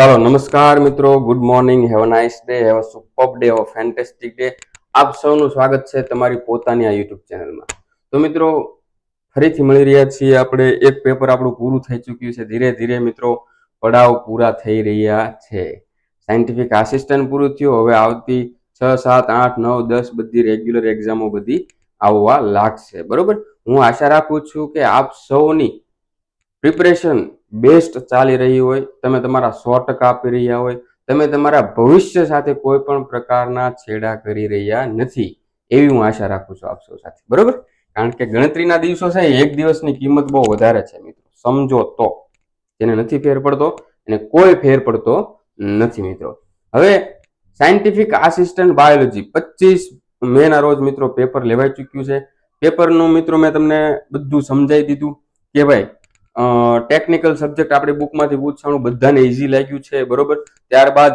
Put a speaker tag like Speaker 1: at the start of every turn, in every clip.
Speaker 1: ચાલો, નમસ્કાર મિત્રો. Good morning have nice day have super day have fantastic day આપ સૌનું સ્વાગત છે તમારી પોતાની આ યુટ્યુબ ચેનલમાં તો મિત્રો, ફરીથી મળી રહ્યા છીએ આપણે. એક પેપર આપણું પૂરું થઈ ચૂક્યું છે. ધીરે ધીરે મિત્રો, પડાવ પૂરા થઈ રહ્યા છે. સાયન્ટિફિક આસિસ્ટન્ટ પૂરું થયું. હવે આવતી છ, સાત, આઠ, નવ, દસ બધી રેગ્યુલર એક્ઝામો બધી આવવા લાગશે. બરોબર? હું આશા રાખું છું કે આપ સૌની પ્રિપરેશન બેસ્ટ ચાલી રહી હોય, તમે તમારા સો ટકા આપી રહ્યા હોય, તમે તમારા ભવિષ્ય સાથે કોઈ પણ પ્રકારના છેડા કરી રહ્યા નથી, એવી હું આશા રાખું છું આપ સૌ સાથે. બરોબર? કારણ કે ગણતરીના દિવસો છે એક દિવસની કિંમત બહુ વધારે છે મિત્રો. સમજો તો. જેને નથી ફેર પડતો, એને કોઈ ફેર પડતો નથી મિત્રો. હવે સાયન્ટિફિક આસિસ્ટન્ટ બાયોલોજી પચીસ મે ના રોજ મિત્રો પેપર લેવાઈ ચૂક્યું છે. પેપરનું મિત્રો મેં તમને બધું સમજાવી દીધું કે ભાઈ ટેકનિકલ સબ્જેક્ટ આપણી બુકમાંથી પૂછવાનું બધાને ઇઝી લાગ્યું છે, બરોબર? ત્યારબાદ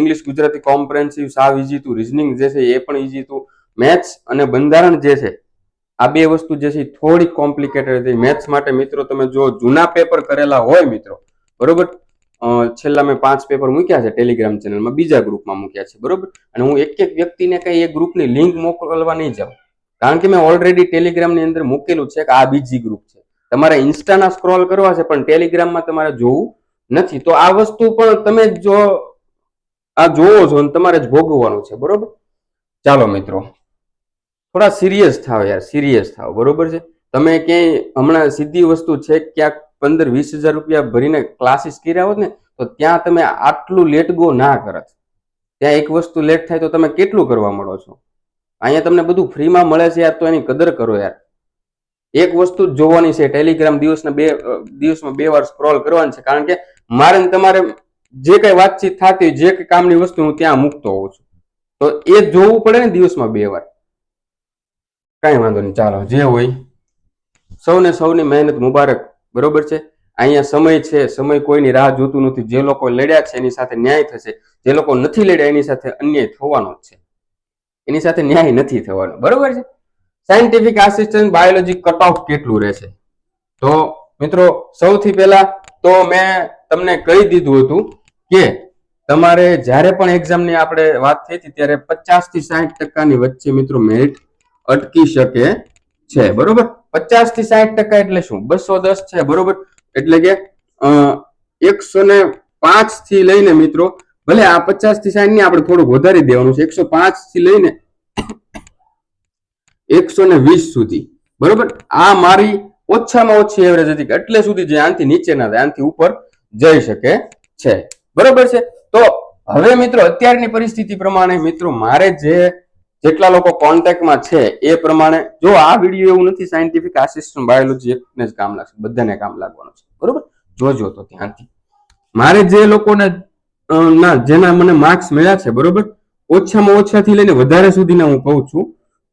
Speaker 1: ઇંગ્લિશ ગુજરાતી કોમ્પ્રેન્સિવ સાવ ઇઝી હતું રિઝનિંગ જે છે એ પણ ઇઝી હતું મેથ્સ અને બંધારણ જે છે, આ બે વસ્તુ જે છે થોડીક થોડી કોમ્પ્લિકેટેડ હતી. મેથ્સ માટે મિત્રો તમે જો જૂના પેપર કરેલા હોય મિત્રો, બરોબર? છેલ્લા મેં પાંચ પેપર મૂક્યા છે ટેલિગ્રામ ચેનલમાં બીજા ગ્રુપમાં મૂક્યા છે, બરોબર? અને હું એક એક વ્યક્તિને કઈ એ ગ્રુપની લિંક મોકલવા નહીં જાઉં. કારણ કે મેં ઓલરેડી ટેલિગ્રામની અંદર મૂકેલું છે કે આ બીજી ગ્રુપ છે. તમારે ઇન્સ્ટાના સ્ક્રોલ કરવા છે, પણ ટેલિગ્રામમાં તમારે જોવું નથી. તો આ વસ્તુ પણ તમે જો આ જોવો છો ને તમારે જ ભોગવવાનું છે, બરોબર? ચાલો મિત્રો, થોડા સિરિયસ થાવ યાર સિરિયસ થાવ બરોબર છે? તમે ક્યાંય હમણાં સીધી વસ્તુ છે, ક્યાંક પંદર વીસ હજાર રૂપિયા ભરીને ક્લાસીસ કર્યા હોત ને, તો ત્યાં તમે આટલું લેટ ગો ના કરત. ત્યાં એક વસ્તુ લેટ થાય તો તમે કેટલું કરવા મળો છો? અહીંયા તમને બધું ફ્રીમાં મળે છે યાર, તો એની કદર કરો યાર. એક વસ્તુ જ જોવાની છે ટેલિગ્રામ દિવસના બે દિવસમાં બે વાર સ્ક્રોલ કરવાની છે, કારણ કે મારે તમારે જે કઈ વાતચીત થતી જે કઈ કામની વસ્તુ હું ત્યાં મૂકતો હોઉં છું. તો એ જોવું પડે ને દિવસમાં બે વાર. કઈ વાંધો નહીં, ચાલો, જે હોય. સૌને સૌની મહેનત મુબારક, બરોબર છે? અહીંયા સમય છે, સમય કોઈની રાહ જોતું નથી. જે લોકો લડ્યા છે, એની સાથે ન્યાય થશે. જે લોકો નથી લડ્યા, એની સાથે અન્યાય થવાનો જ છે. એની સાથે ન્યાય નથી થવાનો, બરોબર છે? Scientific assistant biology cut off કેટલું રહેશે? તો મિત્રો, સૌથી પહેલા તો મેં તમને કહી દીધું હતું કે તમારે જ્યારે પણ એક્ઝામની આપણે વાત થઈ હતી, ત્યારે પચાસથી સાઠ ટકાની વચ્ચે મિત્રો મેરિટ અટકી શકે છે. બરોબર? પચાસથી સાઠ ટકા એટલે શું? બસો દસ છે, બરોબર? એટલે કે એકસો ને પાંચથી લઈને મિત્રો, ભલે આ પચાસથી સાહીઠની આપણે થોડુંક વધારી દેવાનું છે, એકસો પાંચથી લઈને એકસો ને વીસ સુધી. બરોબર? આ મારી ઓછામાં ઓછી એવરેજ હતી એટલે સુધી જે આનથી નીચે ના થાય, આનથી ઉપર જઈ શકે છે. બરોબર છે? તો હવે મિત્રો અત્યારની પરિસ્થિતિ પ્રમાણે મિત્રો મારે જે જેટલા લોકો કોન્ટેક્ટમાં છે એ પ્રમાણે જો આ વીડિયો એવું નથી સાયન્ટિફિક આસિસ્ટન્ટ બાયોલોજી એકને જ કામ લાગશે, બધાને કામ લાગવાનું છે. બરોબર? જોજો તો ત્યાંથી મારે જે લોકોને ના, જેના મને માર્ક્સ મળ્યા છે, બરોબર? ઓછામાં ઓછાથી લઈને વધારે સુધીના હું કહું છું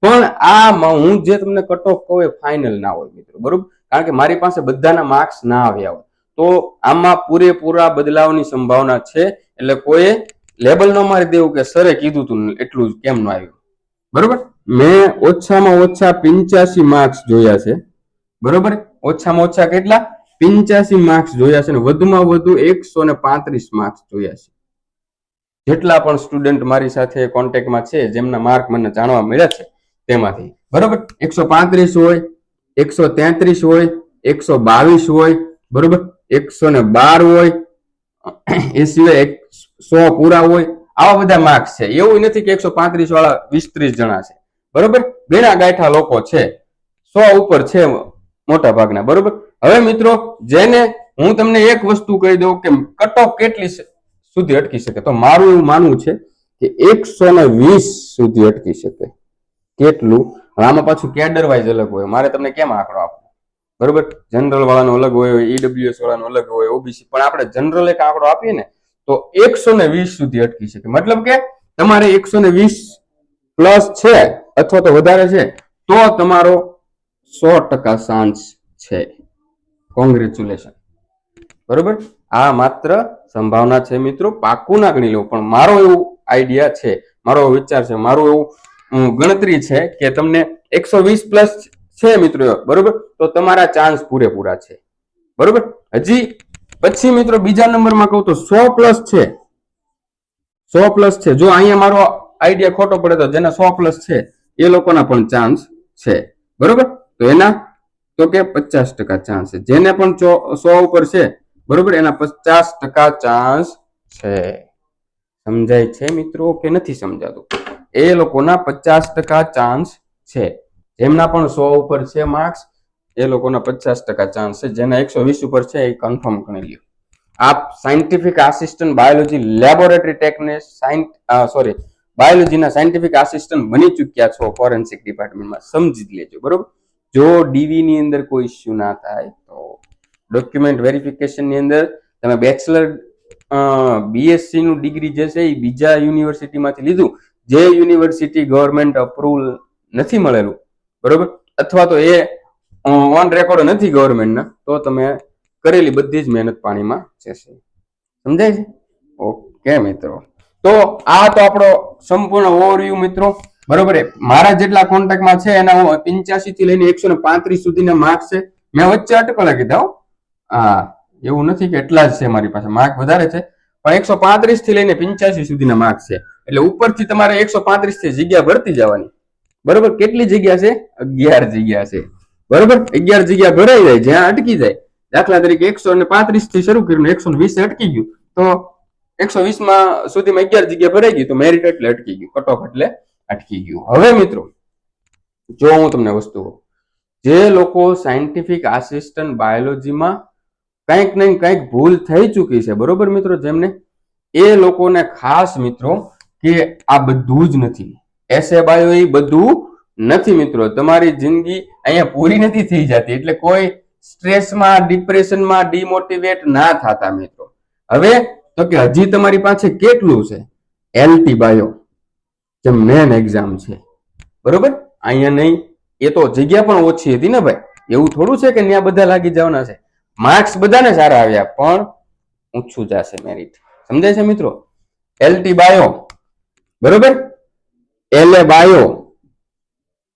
Speaker 1: પણ આ હું જે તમને કટ ઓફ કહું એ ફાઇનલ ના હોય મિત્રો, બરોબર? કારણ કે મારી પાસે બધાના માર્ક્સ ના આવ્યા હોય. તો આમાં પૂરેપૂરા બદલાવની સંભાવના છે. એટલે કોઈએ લેબલ ન મારી દેવું કે સરે કીધું તું એટલું જ કેમ ન આવ્યું. બરોબર? મેં ઓછામાં ઓછા પિંચાસી માર્ક્સ જોયા છે. બરોબર? ઓછામાં ઓછા કેટલા? પિંચાસી માર્ક્સ જોયા છે અને વધુમાં વધુ એકસો ને પાંત્રીસ માર્ક્સ જોયા છે. જેટલા પણ સ્ટુડન્ટ મારી સાથે કોન્ટેક્ટમાં છે, જેમના માર્ક મને જાણવા મળ્યા છે તેમાંથી. બરોબર? એકસો પાંત્રીસ હોય, એકસો તેત્રીસ હોય, એકસો બાવીસ હોય, બરોબર? એકસો ને બાર હોય, એ સિવાય એક સો પૂરા હોય, આવા બધા માર્ક્સ છે. એવું નથી કે એકસો પાંત્રીસ વાળા વીસ ત્રીસ જણા છે. બરોબર? બેના ગાંઠા લોકો છે. સો ઉપર છે મોટા ભાગના. બરોબર? હવે મિત્રો, જેને હું તમને એક વસ્તુ કહી દઉં કે કટ ઓફ કેટલી સુધી અટકી શકે? તો મારું એવું માનવું છે કે એકસો ને વીસ સુધી અટકી શકે. કેટલું? આમાં પાછું કેડર વાઇઝ અલગ હોય. મારે તમને કેમ આંકડો આપવો? બરોબર? જનરલ વાળાનો અલગ હોય ઈડબ્લ્યુએસ વાળાનો અલગ હોય ઓબીસી પણ આપણે જનરલ એક આંકડો આપીએ ને, તો એકસો ને વીસ સુધી અટકી શકે. મતલબ કે તમારે એકસો ને વીસ પ્લસ છે, અથવા તો વધારે છે, તો તમારો સો ટકા ચાન્સ છે. કોંગ્રેચ્યુલેશન બરોબર? આ માત્ર સંભાવના છે મિત્રો. પાકું ના ગણી લો પણ મારો એવું આઈડિયા છે. મારો વિચાર છે. મારું એવું ગણતરી છે કે તમને એકસો વીસ પ્લસ છે મિત્રો, બરોબર? તો તમારા ચાન્સ પૂરેપૂરા છે. બરોબર? હજી પછી મિત્રો બીજા નંબરમાં કહું તો સો પ્લસ છે. સો પ્લસ છે. જો અહીંયા મારો આઈડિયા ખોટો પડે તો જેના સો પ્લસ છે, એ લોકોના પણ ચાન્સ છે. બરોબર? તો એના, તો કે પચાસ ટકા ચાન્સ છે. જેને પણ સો ઉપર છે, બરોબર? એના પચાસ ટકા ચાન્સ છે. સમજાય છે મિત્રો કે નથી સમજાતું? એ લોકોના પચાસ ટકા ચાન્સ છે. જેમના પણ સો ઉપર છે માર્ક્સ એ લોકોના પચાસ ટકા ચાન્સ છે. જેના એકસો વીસ ઉપર છે, એ કન્ફર્મ ગણી લ્યો. આપ scientific assistant biology laboratory technique sorry બાયોલોજીના scientific assistant બની ચૂક્યા છો ફોરેન્સિક ડિપાર્ટમેન્ટમાં સમજી લેજો, બરોબર? જો ડીવી ની અંદર કોઈ ઇસ્યુ ના થાય, તો ડોક્યુમેન્ટ વેરિફિકેશનની અંદર તમે બેચલર બીએસસી નું ડિગ્રી જે છે, એ બીજા યુનિવર્સિટીમાંથી લીધું. જે યુનિવર્સિટી ગવર્મેન્ટ અપ્રુવલ નથી મળેલું, બરોબર? અથવા તો એ ઓન રેકોર્ડ નથી ગવર્મેન્ટના તો તમે કરેલી બધી જ મહેનત પાણીમાં જશે સમજાય છે? ઓકે, મિત્રો. તો આ તો આપણો સંપૂર્ણ ઓવરવ્યુ મિત્રો. બરોબર મારા જેટલા કોન્ટેક્ટમાં છે, એના પંચ્યાસી થી લઈને એકસો ને પાંત્રીસ સુધીના માર્ક્સ છે. મેં વચ્ચે અટકળે કીધા. હા. એવું નથી કે એટલા જ છે મારી પાસે. માર્ક વધારે છે. પણ એકસો પાંત્રીસથી લઈને પંચ્યાસી સુધીના માર્ક છે. એટલે ઉપરથી તમારે એકસો પાંત્રીસથી જગ્યા ભરતી જવાની. બરોબર? કેટલી જગ્યા છે? અગિયાર જગ્યા છે. બરોબર? અગિયાર જગ્યા ભરાઈ જાય, જ્યાં અટકી જાય. દાખલા તરીકે એકસો ને પાંત્રીસથી શરૂ કર્યું, એકસો વીસ અટકી ગયું. તો એકસો વીસમાં સુધીમાં અગિયાર જગ્યા ભરાઈ ગઈ, તો મેરિટ એટલે અટકી ગયું. કટ એટલે અટકી ગયું. હવે મિત્રો, જો હું તમને વસ્તુ કહું. જે લોકો સાયન્ટિફિક આસિસ્ટન્ટ બાયોલોજીમાં કંઈક ને કંઈક ભૂલ થઈ ચૂકી છે, બરોબર મિત્રો? જેમને એ લોકોને ખાસ મિત્રો કે આ બધું જ નથી. એસે બાયો એ બધું નથી મિત્રો. તમારી જિંદગી અહીંયા પૂરી નથી થઈ જતી. એટલે કોઈ સ્ટ્રેસમાં, ડિપ્રેશનમાં ડિમોટિવેટ ના થતા મિત્રો. હવે તો કે હજી તમારી પાસે કેટલું છે? એલટી બાયો જે મેન એક્ઝામ છે. બરોબર? અહીંયા નહીં. એ તો જગ્યા પણ ઓછી હતી ને ભાઈ. એવું થોડું છે કે ત્યાં બધા લાગી જવાના છે? માર્ક્સ બધાને સારા આવ્યા, પણ ઊંચું જશે મેરિટ સમજાય છે મિત્રો? એલટી બાયો બરોબર? એલે બાયો.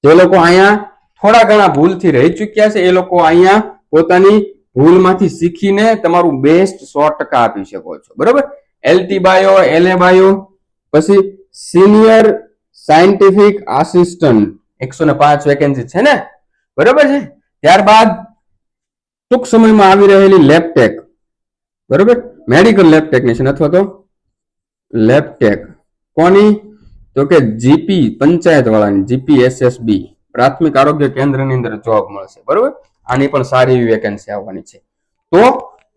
Speaker 1: જે લોકો અહીંયા થોડા ઘણા ભૂલથી રહી ચૂક્યા છે, એ લોકો અહીંયા પોતાની ભૂલમાંથી શીખીને તમારું બેસ્ટ સો ટકા આપી શકો છો. બરોબર? એલટી બાયો એલએ બાયો, પછી સિનિયર સાયન્ટિફિક આસિસ્ટન્ટ એકસો ને પાંચ વેકેન્સી છે ને? બરોબર છે? ત્યારબાદ ટૂંક સમયમાં આવી રહેલી લેબટેક બરોબર? મેડિકલ લેબ ટેકનિશિયન અથવા તો લેબટેક કોની? તો કે જીપી પંચાયત વાળાની જીપીએસએસબી પ્રાથમિક આરોગ્ય કેન્દ્રની અંદર જોબ મળશે, બરોબર? આની પણ સારી એવી વેકેન્સી આવવાની છે. તો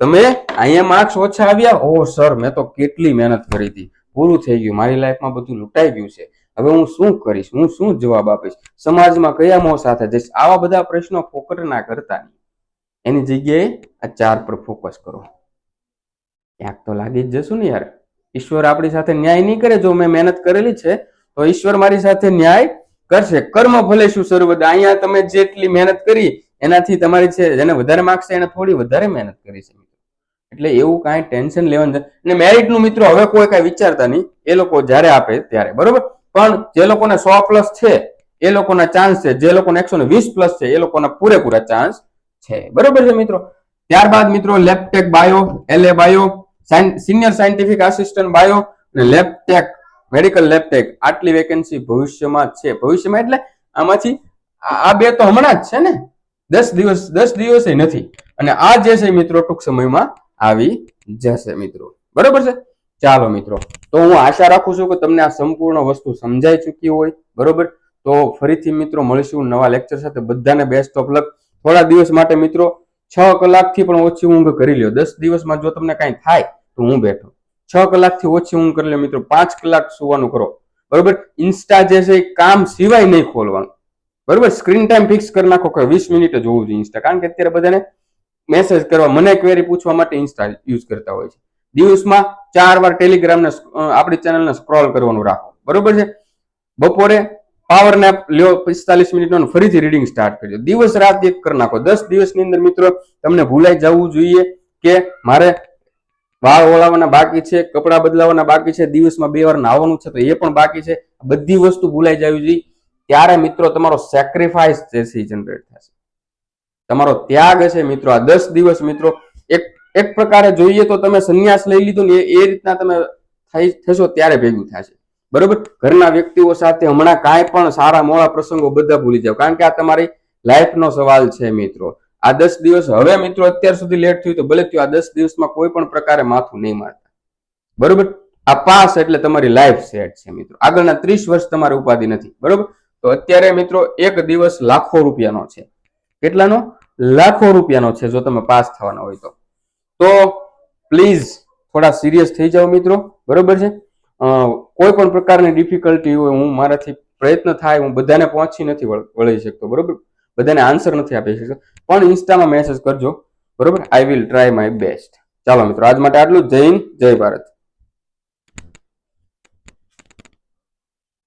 Speaker 1: તમે અહીંયા માર્ક્સ ઓછા આવ્યા? ઓ સર, મેં તો કેટલી મહેનત કરી હતી. પૂરું થઈ ગયું. મારી લાઈફમાં બધું લૂંટાઈ ગયું છે. હવે હું શું કરીશ? હું શું જવાબ આપીશ? સમાજમાં કયા મોં સાથે જઈશ? આવા બધા પ્રશ્નો ફોકટ ના કરતા એની જગ્યાએ આ ચાર પર ફોકસ કરો. ક્યાંક તો લાગી જ જશું ને યાર. ઈશ્વર આપણી સાથે ન્યાય નહીં કરે, જો મેં મહેનત કરેલી છે, તો ઈશ્વર મારી સાથે ન્યાય કરશે. કર્મ ભલે શું સર્વદા. અહીંયા તમે જેટલી મહેનત કરી, એનાથી તમારી છે, જેને વધારે છે એને થોડી વધારે મહેનત કરી છે એટલે એવું કાંઈ ટેન્શન લેવાનું છે. અને મેરિટનું મિત્રો હવે કોઈ કાંઈ વિચારતા નહીં. એ લોકો જ્યારે આપે ત્યારે, બરોબર? પણ જે લોકોને સો પ્લસ છે, એ લોકોના ચાન્સ છે. જે લોકોને એકસો ને વીસ પ્લસ છે, એ લોકોના પૂરેપૂરા ચાન્સ છે. બરોબર છે મિત્રો? ત્યારબાદ મિત્રો lab tech bio LA bio senior scientific assistant bio અને lab tech medical lab tech આટલી વેકેન્સી ભવિષ્યમાં છે. ભવિષ્યમાં એટલે આમાંથી આ બે તો હમણાં જ છે ને? દસ દિવસ, દસ દિવસે નથી. અને આ જે છે મિત્રો, ટૂંક સમયમાં આવી જશે મિત્રો. બરોબર છે? ચાલો મિત્રો. તો હું આશા રાખું છું કે તમને આ સંપૂર્ણ વસ્તુ સમજાઈ ચૂકી હોય. બરોબર? તો ફરીથી મિત્રો મળીશું નવા લેક્ચર સાથે. બધાને બેસ્ટ ઓફ લક થોડા દિવસ માટે મિત્રો છ કલાકથી પણ ઓછી ઊંઘ કરી લ્યો. દસ દિવસમાં જો તમને કાંઈ થાય, તો હું બેઠો. છ કલાકથી ઓછી ઊંઘ કરી લો મિત્રો. પાંચ કલાક સુવાનું કરો. બરોબર? ઇન્સ્ટા જે છે કામ સિવાય નહીં ખોલવાનું. બરોબર? સ્ક્રીન ટાઈમ ફિક્સ કરી નાખો કે વીસ મિનિટ જ હોવું જોઈએ ઇન્સ્ટા કારણ કે અત્યારે બધાને મેસેજ કરવા, મને ક્વેરી પૂછવા માટે ઇન્સ્ટા યુઝ કરતા હોય છે. દિવસમાં ચાર વાર ટેલિગ્રામને આપણી ચેનલને સ્ક્રોલ કરવાનું રાખો. બરોબર છે? બપોરે પાવર નેપ લ્યો પિસ્તાલીસ મિનિટનો ફરીથી રીડિંગ સ્ટાર્ટ કરજો. દિવસ રાત એક કરી નાખો. દસ દિવસની અંદર મિત્રો તમને ભૂલાઈ જવું જોઈએ કે મારે વાળ ઓળાવવાના બાકી છે, કપડાં બદલાવાના બાકી છે, દિવસમાં બે વાર નાહવાનું છે તો એ પણ બાકી છે. બધી વસ્તુ ભૂલાઈ જવી જોઈએ. ત્યારે મિત્રો તમારો સેક્રિફાઈસ જે છે જનરેટ થશે. તમારો ત્યાગ છે મિત્રો. આ દસ દિવસ મિત્રો એક એક પ્રકારે જોઈએ તો તમે સંન્યાસ લઈ લીધો ને એ- રીતના તમે થઈ, થશો ત્યારે ભેગું થશે બરોબર? ઘરના વ્યક્તિઓ સાથે હમણાં કાંઈ પણ સારા મોડા પ્રસંગો બધા ભૂલી જાઓ. કારણ કે આ તમારી લાઈફનો સવાલ છે મિત્રો. આ દસ દિવસ હવે મિત્રો અત્યાર સુધી લેટ થયું તો ભલે થયું, આ દસ દિવસમાં કોઈ પણ પ્રકારે માથું નહીં મારતા. બરોબર? આ પાસ એટલે તમારી લાઈફ સેટ છે મિત્રો. આગળના ત્રીસ વર્ષ તમારે ઉપાધિ નથી. બરોબર? તો અત્યારે મિત્રો એક દિવસ લાખો રૂપિયાનો છે. કેટલાનો? લાખો રૂપિયાનો છે જો તમે પાસ થવાના હોય તો. તો પ્લીઝ થોડા સિરિયસ થઈ જાઓ મિત્રો. બરોબર છે? કોઈ પણ પ્રકારની ડિફિકલ્ટી હોય, હું મારાથી પ્રયત્ન થાય, હું બધાને પહોંચી નથી વળી શકતો, બરોબર? બધાને આન્સર નથી આપી શકતો. પણ ઇન્સ્ટામાં મેસેજ કરજો, બરોબર? I will try my best ચાલો મિત્રો, આજ માટે આટલું. જય હિન્દ, જય ભારત.